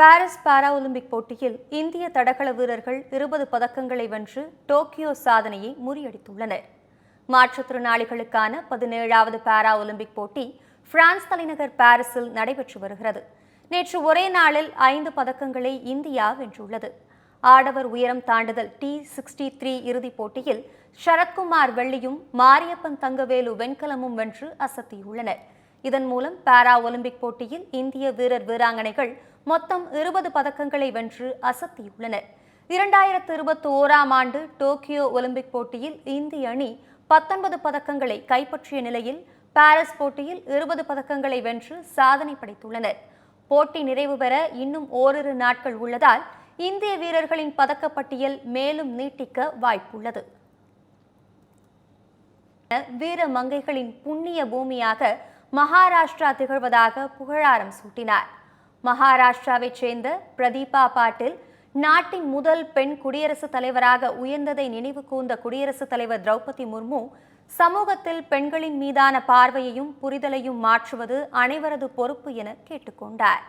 Paris para Olympic போட்டியில் இந்திய தடகள வீரர்கள் இருபது பதக்கங்களை வென்று டோக்கியோ சாதனையை முறியடித்துள்ளனர். மாற்றுத்திறனாளிகளுக்கான பதினேழாவது பாரா ஒலிம்பிக் போட்டி பிரான்ஸ் தலைநகர் பாரிஸில் நடைபெற்று வருகிறது. நேற்று ஒரே நாளில் ஐந்து பதக்கங்களை இந்தியா வென்றுள்ளது. ஆடவர் உயரம் தாண்டுதல் டி சிக்ஸ்டி த்ரீ இறுதிப் போட்டியில் சரத்குமார் வெள்ளியும் மாரியப்பன் தங்கவேலு வெண்கலமும் வென்று அசத்தியுள்ளனர். இதன் மூலம் பாரா ஒலிம்பிக் போட்டியில் இந்திய வீரர் வீராங்கனைகள் மொத்தம் இருபது பதக்கங்களை வென்று அசத்தியுள்ளனர் இரண்டாயிரத்து இருபத்தி ஓராம் ஆண்டு டோக்கியோ ஒலிம்பிக் போட்டியில் இந்திய அணி பத்தொன்பது பதக்கங்களை கைப்பற்றிய நிலையில் பாரிஸ் போட்டியில் இருபது பதக்கங்களை வென்று சாதனை படைத்துள்ளனர் போட்டி நிறைவு பெற இன்னும் ஓரிரு நாட்கள் உள்ளதால் இந்திய வீரர்களின் பதக்கப்பட்டியல் மேலும் நீட்டிக்க வாய்ப்புள்ளது. வீர மங்கைகளின் புண்ணிய பூமியாக மகாராஷ்டிரா திகழ்வதாக புகழாரம் சூட்டினார். மகாராஷ்டிராவைச் சேர்ந்த பிரதீபா பாட்டில் நாட்டின் முதல் பெண் குடியரசுத் தலைவராக உயர்ந்ததை நினைவு கூர்ந்த குடியரசுத் தலைவர் திரௌபதி முர்மு சமூகத்தில் பெண்களின் மீதான பார்வையையும் புரிதலையும் மாற்றுவது அனைவரது பொறுப்பு என கேட்டுக்கொண்டார்.